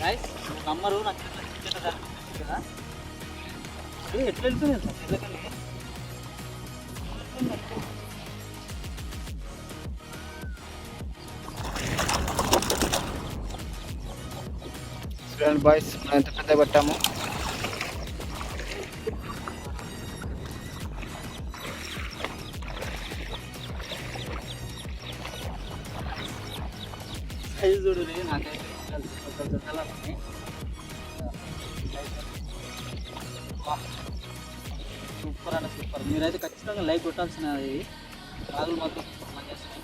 Guys నాకు కదా ఎట్లా వెళ్తుంది సార్ చూడండి బాయ్స్ ఎంత పెద్ద పెట్టాము? సైజు చూడు నాకైతే సూపర్ అన్న సూపర్. మీరైతే ఖచ్చితంగా లైక్ కొట్టాల్సిన ఇది రాగులు మాత్రం సూపర్ పనిచేస్తున్నాయి